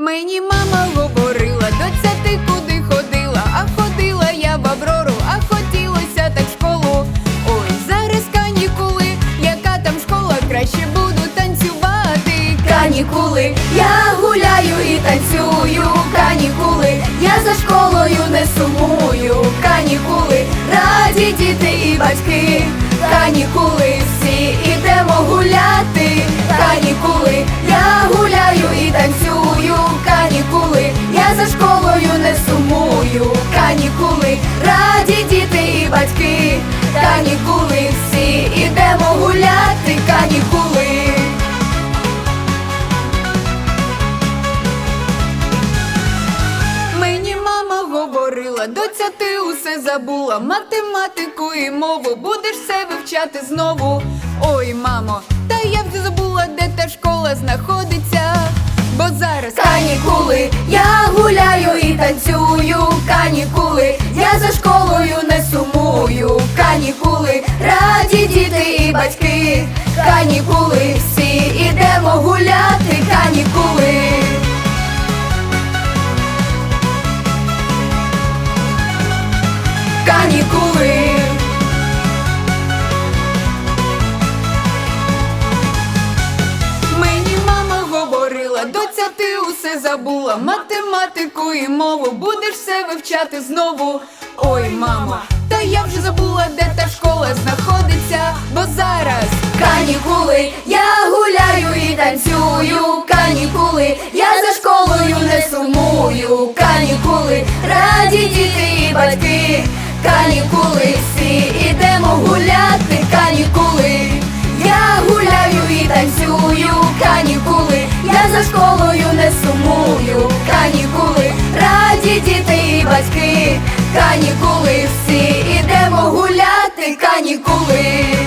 Мені мама говорила, доця ти куди ходила, а ходила я в Аврору, а хотілося так в школу. Ой, зараз канікули, яка там школа, краще буду танцювати. Канікули, я гуляю і танцюю. Канікули, Канікули, всі ідемо гуляти. Канікули. Мені мама говорила, доця, ти усе забула. Математику і мову будеш все вивчати знову. Ой, мамо, та я вже забула, де та школа знаходиться. Раді діти і батьки. Канікули, всі ідемо гуляти. Канікули. канікули. Мені мама говорила, доця, ти усе забула. Математику і мову будеш все вивчати знову. Ой, мамо, та я вже забула, де та школа знаходиться, бо зараз канікули, я гуляю і танцюю. Канікули, я за школою не сумую. Канікули, раді діти і батьки. Канікули, всі ідемо гуляти. Канікули, я гуляю і танцюю. Канікули, я за школою не сумую. Канікули, раді діти і батьки. Канікули. Канікули.